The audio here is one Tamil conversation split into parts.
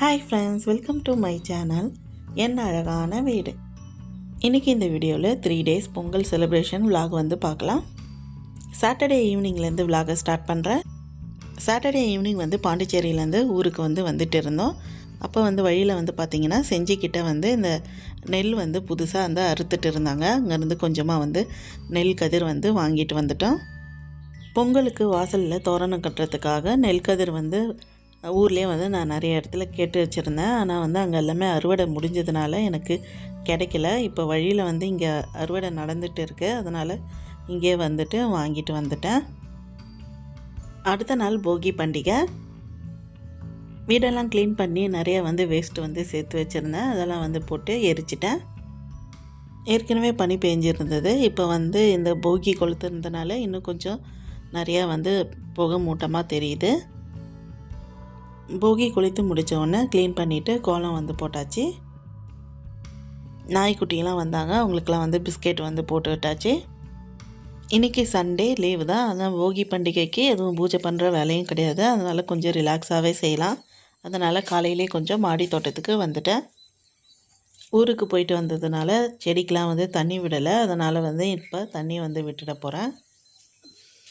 Hi friends welcome to my channel என் அழகான வீடு. இன்றைக்கி இந்த வீடியோவில் three days Pongal celebration vlog வந்து பார்க்கலாம். சாட்டர்டே ஈவினிங்லேருந்து விலாகை ஸ்டார்ட் பண்ணுறேன் சாட்டர்டே ஈவினிங் வந்து பாண்டிச்சேரியிலேருந்து ஊருக்கு வந்து வந்துட்டு இருந்தோம். அப்போ வந்து வழியில் வந்து பார்த்திங்கன்னா செஞ்சிக்கிட்ட வந்து இந்த நெல் வந்து புதுசாக வந்து அறுத்துட்டு இருந்தாங்க. அங்கேருந்து கொஞ்சமாக வந்து நெல் கதிர் வந்து வாங்கிட்டு வந்துட்டோம். பொங்கலுக்கு வாசலில் தோரணம் கட்டுறதுக்காக நெல் கதிர் வந்து ஊர்லேயே வந்து நான் நிறைய இடத்துல கேட்டு வச்சுருந்தேன். ஆனால் வந்து அங்கே எல்லாமே அறுவடை முடிஞ்சதுனால எனக்கு கிடைக்கல. இப்போ வழியில் வந்து இங்கே அறுவடை நடந்துட்டு இருக்கு. அதனால் இங்கே வந்துட்டு வாங்கிட்டு வந்துட்டேன். அடுத்த நாள் போகி பண்டிகை. வீடெல்லாம் க்ளீன் பண்ணி நிறைய வந்து வேஸ்ட்டு வந்து சேர்த்து வச்சுருந்தேன். அதெல்லாம் வந்து போட்டு எரிச்சிட்டேன். ஏற்கனவே பனி பெஞ்சிருந்தது. இப்போ வந்து இந்த போகி கொளுத்துறதுனால இன்னும் கொஞ்சம் நிறையா வந்து புகை மூட்டமாக தெரியுது. போகி குளித்து முடித்தோடனே க்ளீன் பண்ணிவிட்டு கோலம் வந்து போட்டாச்சு. நாய்க்குட்டியெல்லாம் வந்தாங்க. அவங்களுக்கெல்லாம் வந்து பிஸ்கெட் வந்து போட்டு விட்டாச்சு. இன்றைக்கி சண்டே லீவு தான். அதான் போகி பண்டிகைக்கு எதுவும் பூஜை பண்ணுற வேலையும் கிடையாது. அதனால் கொஞ்சம் ரிலாக்ஸாகவே செய்யலாம். அதனால் காலையிலே கொஞ்சம் மாடி தோட்டத்துக்கு வந்துட்டேன். ஊருக்கு போயிட்டு வந்ததுனால செடிக்கெலாம் வந்து தண்ணி விடலை. அதனால் வந்து இப்போ தண்ணி வந்து விட்டுட போகிறேன்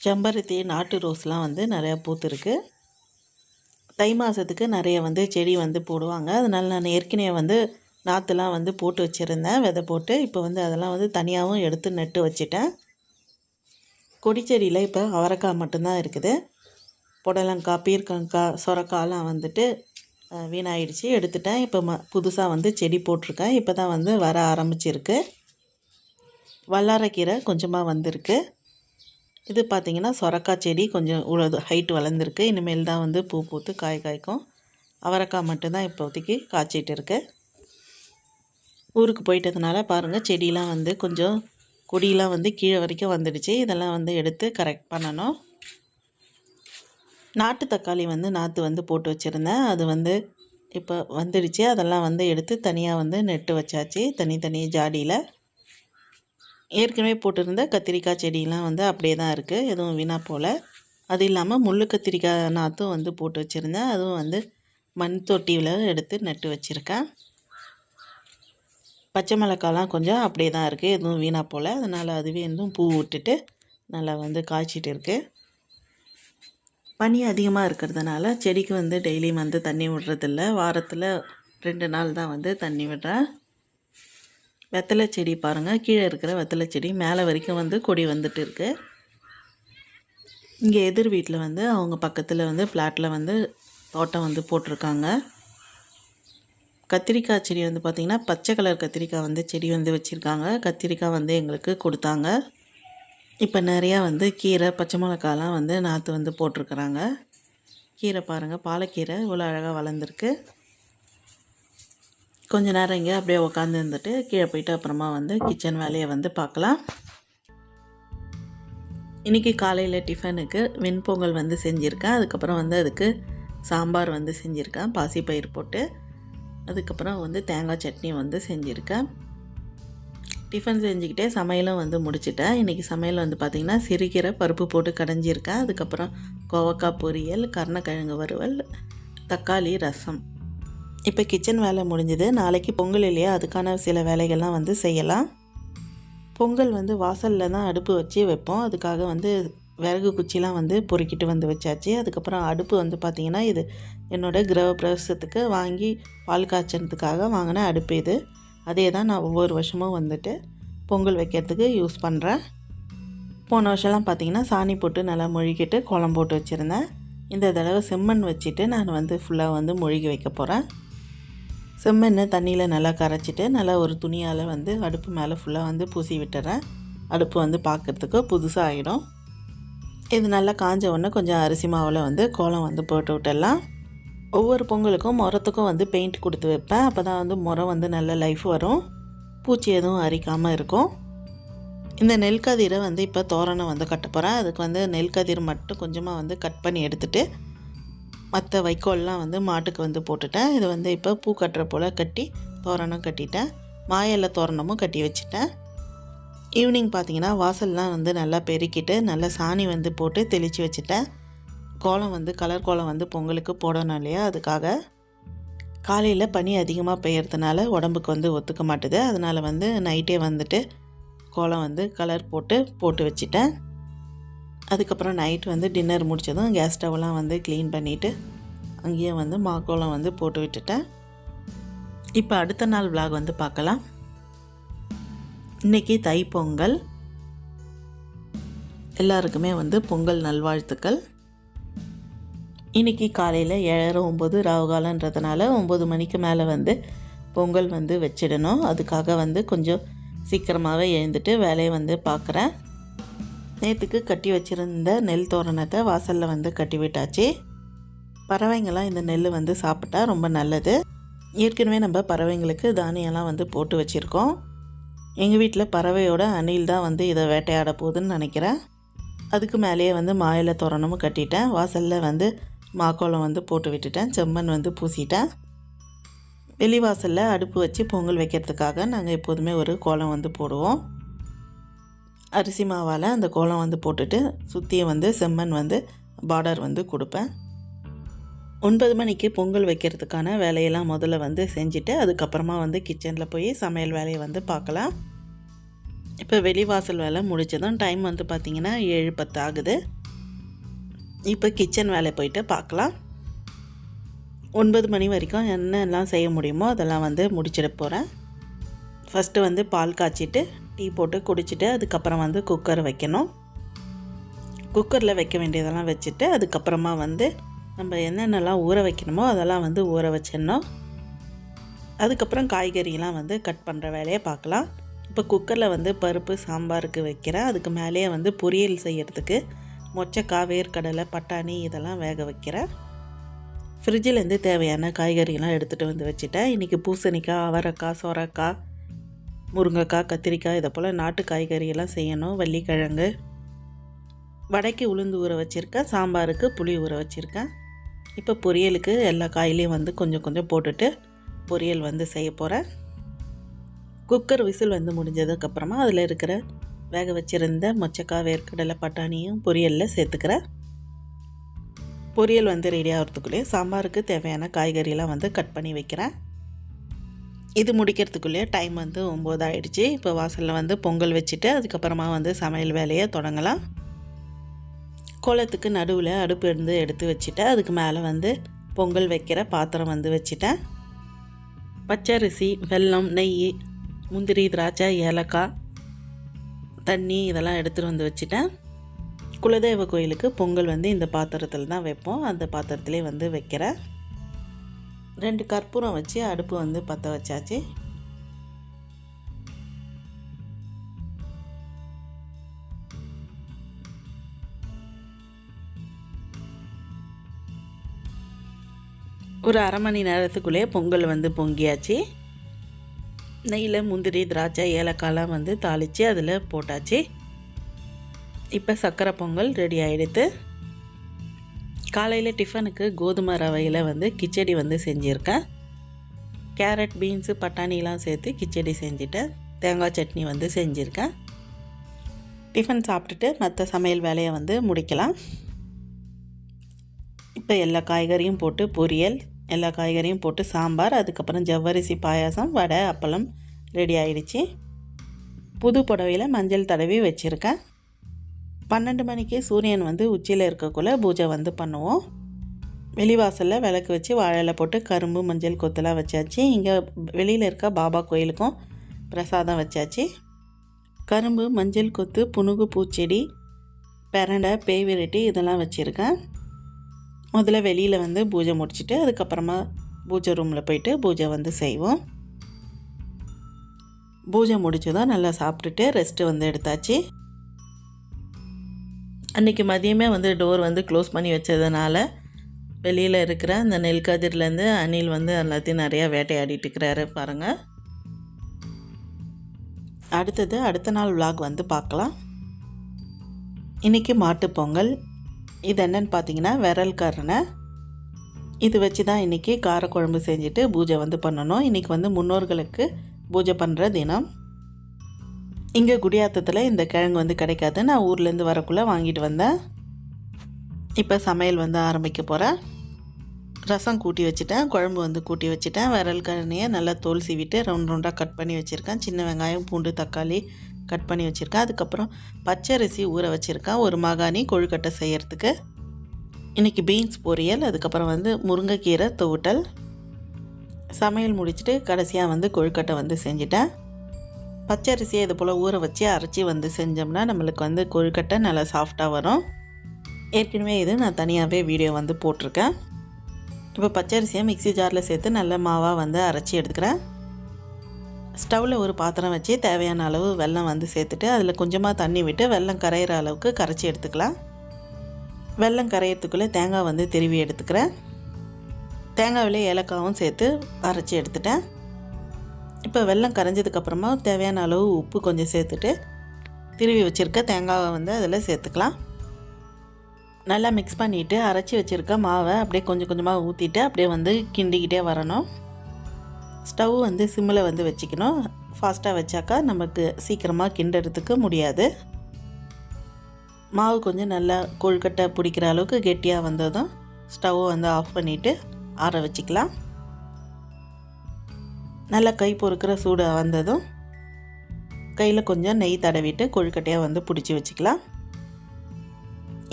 செம்பருத்தி நாட்டு ரோஸ்லாம் வந்து நிறையா பூத்துருக்கு. தை மாதத்துக்கு நிறைய வந்து செடி வந்து போடுவாங்க. அதனால் நான் ஏற்கனவே வந்து நாற்றுலாம் வந்து போட்டு வச்சுருந்தேன். விதை போட்டு இப்போ வந்து அதெல்லாம் வந்து தனியாகவும் எடுத்து நட்டு வச்சிட்டேன். கொடிச்செடியில் இப்போ அவரைக்காய் மட்டும்தான் இருக்குது. புடலங்காய் பீர்க்கங்காய் சொரக்காய்லாம் வந்துட்டு வீணாயிடுச்சு. எடுத்துட்டேன். இப்போ ம புதுசாக வந்து செடி போட்டிருக்கேன். இப்போ தான் வந்து வர ஆரம்பிச்சிருக்கு. வல்லாரக்கீரை கொஞ்சமாக வந்திருக்கு. இது பார்த்திங்கன்னா சொரக்காய் செடி கொஞ்சம் இவ்வளோ ஹைட் வளர்ந்துருக்கு. இனிமேல் தான் வந்து பூ பூத்து காய் காய்க்கும். அவரைக்காய் மட்டும்தான் இப்போதைக்கு காய்ச்சிட்டு இருக்கு ஊருக்கு போயிட்டதுனால பாருங்கள் செடியெலாம் வந்து கொஞ்சம் கொடியெலாம் வந்து கீழே வரைக்கும் வந்துடுச்சு. இதெல்லாம் வந்து எடுத்து கரெக்ட் பண்ணணும். நாட்டு தக்காளி வந்து நாற்று வந்து போட்டு வச்சுருந்தேன். அது வந்து இப்போ வந்துடுச்சு. அதெல்லாம் வந்து எடுத்து தனியாக வந்து நெட்டு வச்சாச்சு. தனித்தனி ஜாடியில். ஏற்கனவே போட்டிருந்த கத்திரிக்காய் செடியெலாம் வந்து அப்படியே தான் இருக்குது எதுவும் வீணாக போல். அது இல்லாமல் முள்ளு கத்திரிக்காய் நாற்றும் வந்து போட்டு வச்சுருந்தேன். அதுவும் வந்து மண் தொட்டியில் எடுத்து நட்டு வச்சுருக்கேன். பச்சை மிளகாலாம் கொஞ்சம் அப்படியே தான் இருக்குது எதுவும் வீணாக போல். அதனால் அதுவே இருந்தும் பூ விட்டுட்டு நல்லா வந்து காய்ச்சிட்டு இருக்குது பனி அதிகமாக இருக்கிறதுனால செடிக்கு வந்து டெய்லியும் வந்து தண்ணி விடுறதில்ல. வாரத்தில் ரெண்டு நாள் தான் வந்து தண்ணி விடுறேன். வெத்தலை செடி பாருங்கள் கீழே இருக்கிற வெத்தலை செடி மேலே வரைக்கும் வந்து கொடி வந்துட்டு இருக்கு. இங்கே எதிர் வீட்டில் வந்து அவங்க பக்கத்தில் வந்து ஃப்ளாட்டில் வந்து தோட்டம் வந்து போட்டிருக்காங்க. கத்திரிக்காய் செடி வந்து பார்த்திங்கன்னா பச்சை கலர் கத்திரிக்காய் வந்து செடி வந்து வச்சுருக்காங்க. கத்திரிக்காய் வந்து எங்களுக்கு கொடுத்தாங்க. இப்போ நிறையா வந்து கீரை பச்சை மிளகாலாம் வந்து நாற்று வந்து போட்டிருக்கிறாங்க. கீரை பாருங்கள் பாலக்கீரை இவ்வளோ அழகாக வளர்ந்துருக்கு. கொஞ்ச நேரம் இங்கே அப்படியே உட்காந்து இருந்துட்டு கீழே போயிட்டு அப்புறமா வந்து கிச்சன் வேலையை வந்து பார்க்கலாம். இன்றைக்கி காலையில் டிஃபனுக்கு வெண்பொங்கல் வந்து செஞ்சுருக்கேன். அதுக்கப்புறம் வந்து அதுக்கு சாம்பார் வந்து செஞ்சுருக்கேன். பாசிப்பயிர் போட்டு அதுக்கப்புறம் வந்து தேங்காய் சட்னி வந்து செஞ்சுருக்கேன். டிஃபன் செஞ்சுக்கிட்டே சமையலும் வந்து முடிச்சிட்டேன். இன்றைக்கி சமையல் வந்து பார்த்திங்கன்னா சிறுகீரை பருப்பு போட்டு கடைஞ்சிருக்கேன். அதுக்கப்புறம் கோவக்காய் பொரியல் கருணக்கிழங்கு வறுவல் தக்காளி ரசம். இப்போ கிச்சன் வேலை முடிஞ்சது. நாளைக்கு பொங்கல் இல்லையா? அதுக்கான சில வேலைகள்லாம் வந்து செய்யலாம். பொங்கல் வந்து வாசலில் தான் அடுப்பு வச்சு வைப்போம். அதுக்காக வந்து விறகு குச்சிலாம் வந்து பொறுக்கிட்டு வந்து வச்சாச்சு. அதுக்கப்புறம் அடுப்பு வந்து பார்த்திங்கன்னா இது என்னோடய கிரக பிரவேசத்துக்கு வாங்கி பால் காய்ச்சறதுக்காக வாங்கின அடுப்பு இது. அதே தான் நான் ஒவ்வொரு வருஷமும் வந்துட்டு பொங்கல் வைக்கிறதுக்கு யூஸ் பண்ணுறேன் போன வருஷம்லாம் பார்த்திங்கன்னா சாணி போட்டு நல்லா மொழிகிட்டு குளம் போட்டு வச்சுருந்தேன். இந்த தடவை செம்மண் வச்சுட்டு நான் வந்து ஃபுல்லாக வந்து மொழிகி வைக்க போகிறேன் செம்மண்ணை தண்ணியில் நல்லா கரைச்சிட்டு நல்லா ஒரு துணியால் வந்து அடுப்பு மேலே ஃபுல்லாக வந்து பூசி விட்டுறேன். அடுப்பு வந்து பார்க்குறதுக்கு புதுசாக ஆகிடும் இது நல்லா காஞ்ச உடனே கொஞ்சம் அரிசி மாவில் வந்து கோலம் வந்து போட்டு விட்டுடலாம். ஒவ்வொரு பொங்கலுக்கும் முறத்துக்கும் வந்து பெயிண்ட் கொடுத்து வைப்பேன். அப்போ தான் வந்து முறம் வந்து நல்ல லைஃப் வரும். பூச்சி எதுவும் அரிக்காமல் இருக்கும். இந்த நெல் கதிரை வந்து இப்போ தோரணம் வந்து கட்ட போகிறேன் அதுக்கு வந்து நெல் கதிர் மட்டும் கொஞ்சமாக வந்து கட் பண்ணி எடுத்துகிட்டு மற்ற வைக்கோல்லாம் வந்து மாட்டுக்கு வந்து போட்டுட்டேன். இது வந்து இப்போ பூ கட்டுற போல் கட்டி தோரணம் கட்டிட்டேன். மாயில தோரணமும் கட்டி வச்சுட்டேன். ஈவினிங் பார்த்தீங்கன்னா வாசல்லாம் வந்து நல்லா பெருக்கிட்டு நல்லா சாணி வந்து போட்டு தெளித்து வச்சுட்டேன். கோலம் வந்து கலர் கோலம் வந்து பொங்கலுக்கு போடணும் இல்லையா? அதுக்காக. காலையில் பனி அதிகமாக பெய்யறதுனால உடம்புக்கு வந்து ஒத்துக்க மாட்டுது. அதனால் வந்து நைட்டே வந்துட்டு கோலம் வந்து கலர் போட்டு போட்டு வச்சுட்டேன். அதுக்கப்புறம் நைட் வந்து டின்னர் முடித்ததும் கேஸ் ஸ்டவ்லாம் வந்து க்ளீன் பண்ணிவிட்டு அங்கேயே வந்து மாக்கோலம் வந்து போட்டு விட்டுட்டேன். இப்போ அடுத்த நாள் vlog வந்து பார்க்கலாம். இன்றைக்கி தைப்பொங்கல் எல்லாருக்குமே வந்து பொங்கல் நல்வாழ்த்துக்கள். இன்றைக்கி காலையில் ஏழரை ஒம்பது ராவுகாலன்றதுனால ஒம்பது மணிக்கு மேலே வந்து பொங்கல் வந்து வச்சிடணும். அதுக்காக வந்து கொஞ்சம் சீக்கிரமாகவே எழுந்துட்டு வேலையை வந்து பார்க்குறேன். நேற்றுக்கு கட்டி வச்சுருந்த நெல் தோரணத்தை வாசலில் வந்து கட்டி விட்டாச்சு பறவைங்கள்லாம் இந்த நெல் வந்து சாப்பிட்டா ரொம்ப நல்லது. ஏற்கனவே நம்ம பறவைங்களுக்கு தானியம்லாம் வந்து போட்டு வச்சுருக்கோம். எங்கள் வீட்டில் பறவையோட அணில் தான் வந்து இதை வேட்டையாட போகுதுன்னு நினைக்கிறேன். அதுக்கு மேலேயே வந்து மாயில தோரணமும் கட்டிட்டேன். வாசலில் வந்து மாக்கோளம் வந்து போட்டு விட்டுட்டேன். செம்மண் வந்து பூசிட்டேன். வெளிவாசலில் அடுப்பு வச்சு பொங்கல் வைக்கிறதுக்காக நாங்கள் எப்போதுமே ஒரு கோலம் வந்து போடுவோம். அரிசி மாவால் அந்த கோலம் வந்து போட்டுட்டு சுற்றியும் வந்து செம்மண் வந்து பார்டர் வந்து கொடுப்பேன். ஒன்பது மணிக்கு பொங்கல் வைக்கிறதுக்கான வேலையெல்லாம் முதல்ல வந்து செஞ்சுட்டு அதுக்கப்புறமா வந்து கிச்சனில் போய் சமையல் வேலையை வந்து பார்க்கலாம். இப்போ வெளிவாசல் வேலை முடிச்சதும் டைம் வந்து பார்த்திங்கன்னா ஏழு பத்து ஆகுது. இப்போ கிச்சன் வேலை போயிட்டு பார்க்கலாம். ஒன்பது மணி வரைக்கும் என்னெல்லாம் செய்ய முடியுமோ அதெல்லாம் வந்து முடிச்சிட போகிறேன் ஃபஸ்ட்டு வந்து பால் காய்ச்சிட்டு டீ போட்டு குடிச்சிட்டு அதுக்கப்புறம் வந்து குக்கர் வைக்கணும். குக்கரில் வைக்க வேண்டியதெல்லாம் வச்சுட்டு அதுக்கப்புறமா வந்து நம்ம என்னென்னலாம் ஊற வைக்கணுமோ அதெல்லாம் வந்து ஊற வச்சிடணும். அதுக்கப்புறம் காய்கறியெலாம் வந்து கட் பண்ணுற வேலையை பார்க்கலாம். இப்போ குக்கரில் வந்து பருப்பு சாம்பாருக்கு வைக்கிறேன். அதுக்கு மேலேயே வந்து பொரியல் செய்கிறதுக்கு மொச்சக்காய் வேர்க்கடலை பட்டாணி இதெல்லாம் வேக வைக்கிறேன். ஃப்ரிட்ஜிலேருந்து தேவையான காய்கறியெல்லாம் எடுத்துகிட்டு வந்து வச்சுட்டேன். இன்றைக்கி பூசணிக்காய் அவரைக்காய் சொரக்காய் முருங்கைக்காய் கத்திரிக்காய் இதை போல் நாட்டு காய்கறியெல்லாம் செய்யணும். வள்ளிக்கிழங்கு. வடைக்கு உளுந்து ஊற வச்சுருக்கேன். சாம்பாருக்கு புளி ஊற வச்சுருக்கேன். இப்போ பொரியலுக்கு எல்லா காயிலையும் வந்து கொஞ்சம் கொஞ்சம் போட்டுட்டு பொரியல் வந்து செய்ய போகிறேன் குக்கர் விசில் வந்து முடிஞ்சதுக்கப்புறமா அதில் இருக்கிற வேக வச்சுருந்த மொச்சக்காய் வேர்க்கடலை பட்டாணியும் பொரியலில் சேர்த்துக்கிறேன். பொரியல் வந்து ரெடி ஆகிறதுக்குள்ளேயே சாம்பாருக்கு தேவையான காய்கறியெல்லாம் வந்து கட் பண்ணி வைக்கிறேன். இது முடிக்கிறதுக்குள்ளேயே டைம் வந்து ஒம்பது ஆயிடுச்சு. இப்போ வாசலில் வந்து பொங்கல் வச்சுட்டு அதுக்கப்புறமா வந்து சமையல் வேலையை தொடங்கலாம். கோலத்துக்கு நடுவில் அடுப்பு இருந்து எடுத்து வச்சுட்டேன். அதுக்கு மேலே வந்து பொங்கல் வைக்கிற பாத்திரம் வந்து வச்சுட்டேன். பச்சரிசி வெல்லம் நெய் முந்திரி திராட்சை ஏலக்காய் தண்ணி இதெல்லாம் எடுத்துகிட்டு வந்து வச்சுட்டேன். குலதெய்வ கோயிலுக்கு பொங்கல் வந்து இந்த பாத்திரத்தில் தான் வைப்போம். அந்த பாத்திரத்திலே வந்து வைக்கிறேன். ரெண்டு கற்பூரம் வச்சு அடுப்பு வந்து பற்ற வச்சாச்சு. ஒரு அரை மணி நேரத்துக்குள்ளே பொங்கல் வந்து பொங்கியாச்சு. நெய்யில் முந்திரி திராட்சை ஏலக்காயெலாம் வந்து தாளித்து அதில் போட்டாச்சு. இப்போ சர்க்கரை பொங்கல் ரெடி ஆகிடுது காலையில் டிஃபனுக்கு கோதுமை ரவையில் வந்து கிச்சடி வந்து செஞ்சுருக்கேன். கேரட் பீன்ஸு பட்டாணிலாம் சேர்த்து கிச்சடி செஞ்சுட்டேன் தேங்காய் சட்னி வந்து செஞ்சுருக்கேன். டிஃபன் சாப்பிட்டுட்டு மற்ற சமையல் வேலையை வந்து முடிக்கலாம். இப்போ எல்லா காய்கறியும் போட்டு பொரியல் எல்லா காய்கறியும் போட்டு சாம்பார் அதுக்கப்புறம் ஜவ்வரிசி பாயாசம் வடை அப்பளம் ரெடி ஆயிடுச்சு. புது புடவையில் மஞ்சள் தடவி வச்சுருக்கேன். பன்னெண்டு மணிக்கு சூரியன் வந்து உச்சியில் இருக்கக்குள்ளே பூஜை வந்து பண்ணுவோம். வெளிவாசலில் விளக்கு வச்சு வாழையில் போட்டு கரும்பு மஞ்சள் கொத்தெல்லாம் வச்சாச்சு. இங்கே வெளியில் இருக்க பாபா கோயிலுக்கும் பிரசாதம் வச்சாச்சு. கரும்பு மஞ்சள் கொத்து புனுகு பூச்செடி பெரண்டை பேய் விரட்டி இதெல்லாம் வச்சுருக்கேன். முதல்ல வெளியில் வந்து பூஜை முடிச்சுட்டு அதுக்கப்புறமா பூஜை ரூமில் போயிட்டு பூஜை வந்து செய்வோம். பூஜை முடிச்சதும் நல்லா சாப்பிட்டுட்டு ரெஸ்ட்டு வந்து எடுத்தாச்சு. அன்றைக்கி மதியமே வந்து டோர் வந்து க்ளோஸ் பண்ணி வச்சதுனால வெளியில் இருக்கிற அந்த நெல்கதிர்லேருந்து அணில் வந்து எல்லாத்தையும் நிறையா வேட்டையாடிட்டு இருக்கிறாரு பாருங்கள் அடுத்தது அடுத்த நாள் vlog வந்து பார்க்கலாம். இன்றைக்கி மாட்டுப் பொங்கல். இது என்னென்னு பார்த்தீங்கன்னா விரல் கருணை. இது வச்சு தான் இன்றைக்கி காரக்குழம்பு செஞ்சுட்டு பூஜை வந்து பண்ணணும். இன்றைக்கி வந்து முன்னோர்களுக்கு பூஜை பண்ணுற தினம். இங்கே குடியாத்தத்தில் இந்த கிழங்கு வந்து கிடைக்காது. நான் ஊர்லேருந்து வரக்குள்ளே வாங்கிட்டு வந்தேன். இப்போ சமையல் வந்து ஆரம்பிக்க போகிறேன் ரசம் கூட்டி வச்சுட்டேன். குழம்பு வந்து கூட்டி வச்சுட்டேன். விரல் கரணியை நல்லா தோல் சீவிட்டு ரவுண்ட் ரவுண்டாக கட் பண்ணி வச்சுருக்கேன். சின்ன வெங்காயம் பூண்டு தக்காளி கட் பண்ணி வச்சுருக்கேன். அதுக்கப்புறம் பச்சரிசி ஊற வச்சுருக்கேன். ஒரு மாகாணி கொழுக்கட்டை செய்கிறதுக்கு இன்றைக்கி பீன்ஸ் பொரியல் அதுக்கப்புறம் வந்து முருங்கைக்கீரை தொவுட்டல். சமையல் முடிச்சுட்டு கடைசியாக வந்து கொழுக்கட்டை வந்து செஞ்சுட்டேன். பச்சரிசியை இது போல் ஊற வச்சு அரைச்சி வந்து செஞ்சோம்னா நம்மளுக்கு வந்து கொழுக்கட்டை நல்லா சாஃப்டாக வரும். ஏற்கனவே இது நான் தனியாகவே வீடியோ வந்து போட்டிருக்கேன். இப்போ பச்சரிசியை மிக்ஸி ஜாரில் சேர்த்து நல்ல மாவாக வந்து அரைச்சி எடுத்துக்கிறேன் ஸ்டவ்வில் ஒரு பாத்திரம் வச்சு தேவையான அளவு வெல்லம் வந்து சேர்த்துட்டு அதில் கொஞ்சமாக தண்ணி விட்டு வெல்லம் கரையிற அளவுக்கு கரைச்சி எடுத்துக்கலாம். வெல்லம் கரையிறதுக்குள்ளே தேங்காய் வந்து திருவி எடுத்துக்கிறேன். தேங்காயில் ஏலக்காவும் சேர்த்து அரைச்சி எடுத்துட்டேன். இப்போ வெள்ளம் கரைஞ்சதுக்கப்புறமா தேவையான அளவு உப்பு கொஞ்சம் சேர்த்துட்டு திருவி வச்சுருக்க தேங்காவை வந்து அதில் சேர்த்துக்கலாம். நல்லா மிக்ஸ் பண்ணிவிட்டு அரைச்சி வச்சுருக்க மாவை அப்படியே கொஞ்சம் கொஞ்சமாக ஊற்றிட்டு அப்படியே வந்து கிண்டிக்கிட்டே வரணும். ஸ்டவ் வந்து சிம்மில் வந்து வச்சுக்கணும். ஃபாஸ்ட்டாக வச்சாக்கா நமக்கு சீக்கிரமாக கிண்டுறதுக்கு முடியாது. மாவு கொஞ்சம் நல்லா கொழுக்கட்டை பிடிக்கிற அளவுக்கு கெட்டியாக வந்ததும் ஸ்டவ்வை வந்து ஆஃப் பண்ணிவிட்டு ஆற வச்சுக்கலாம். நல்லா கை பொறுக்கிற சூடு வந்ததும் கையில் கொஞ்சம் நெய் தடவிட்டு கொழுக்கட்டையாக வந்து பிடிச்சி வச்சுக்கலாம்.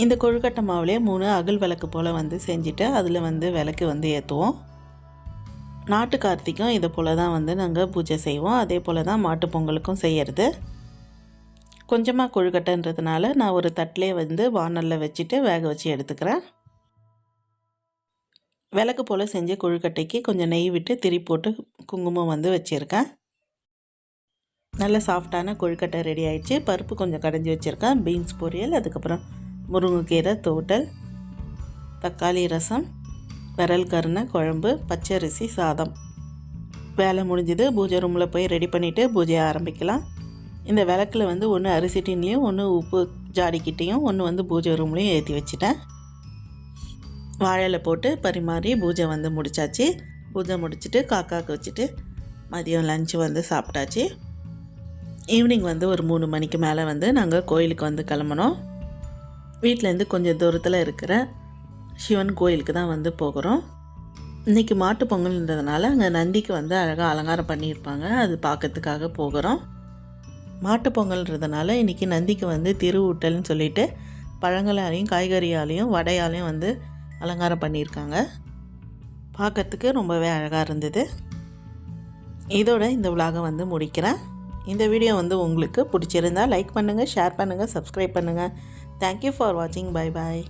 இந்த கொழுக்கட்டை மாவுலேயே மூணு அகல் விளக்கு போல் வந்து செஞ்சுட்டு அதில் வந்து விளக்கு வந்து ஏற்றுவோம் நாட்டு கார்த்திக்கும் இதை போல் தான் வந்து நாங்கள் பூஜை செய்வோம். அதே போல் தான் மாட்டு பொங்கலுக்கும் செய்கிறது கொஞ்சமாக கொழுக்கட்டைன்றதுனால நான் ஒரு தட்டிலே வந்து வானலில் வச்சுட்டு வேக வச்சு எடுத்துக்கிறேன். விளக்கு போல் செஞ்ச கொழுக்கட்டைக்கு கொஞ்சம் நெய் விட்டு திரி போட்டு குங்குமம் வந்து வச்சுருக்கேன். நல்ல சாஃப்டான கொழுக்கட்டை ரெடி ஆயிடுச்சு. பருப்பு கொஞ்சம் கடைஞ்சி வச்சுருக்கேன். பீன்ஸ் பொரியல் அதுக்கப்புறம் முருங்கைக்கீரை தோட்டல் தக்காளி ரசம் விரல் கருணை குழம்பு பச்சரிசி சாதம். வேலை முடிஞ்சது. பூஜை ரூமில் போய் ரெடி பண்ணிவிட்டு பூஜையை ஆரம்பிக்கலாம். இந்த விளக்கில் வந்து ஒன்று அரிசி டின்லேயும் ஒன்று உப்பு ஜாடிக்கிட்டேயும் ஒன்று வந்து பூஜை ரூம்லேயும் ஏற்றி வச்சுட்டேன். வாழையில் போட்டு பரிமாறி பூஜை வந்து முடித்தாச்சு பூஜை முடிச்சுட்டு காக்காவுக்கு வச்சுட்டு மதியம் லஞ்சு வந்து சாப்பிட்டாச்சு. ஈவினிங் வந்து ஒரு மூணு மணிக்கு மேலே வந்து நாங்கள் கோயிலுக்கு வந்து கிளம்புனோம். வீட்டிலேருந்து கொஞ்சம் தூரத்தில் இருக்கிற சிவன் கோயிலுக்கு தான் வந்து போகிறோம். இன்றைக்கி மாட்டு பொங்கல்ன்றதுனால அங்கே நந்திக்கு வந்து அழகாக அலங்காரம் பண்ணியிருப்பாங்க. அது பார்க்கறதுக்காக போகிறோம். மாட்டு பொங்கல்ன்றதுனால இன்றைக்கி நந்திக்கு வந்து திருவூட்டல்னு சொல்லிட்டு பழங்களாலையும் காய்கறியாலையும் வடையாலையும் வந்து அலங்காரம் பண்ணியிருக்காங்க. பார்க்கறதுக்கு ரொம்பவே அழகாக இருந்தது. இதோட இந்த விலாகை வந்து முடிக்கிறேன். இந்த வீடியோ வந்து உங்களுக்கு பிடிச்சிருந்தா லைக் பண்ணுங்கள் ஷேர் பண்ணுங்கள் சப்ஸ்கிரைப் பண்ணுங்கள் தேங்க்யூ ஃபார் வாட்சிங் பை பாய்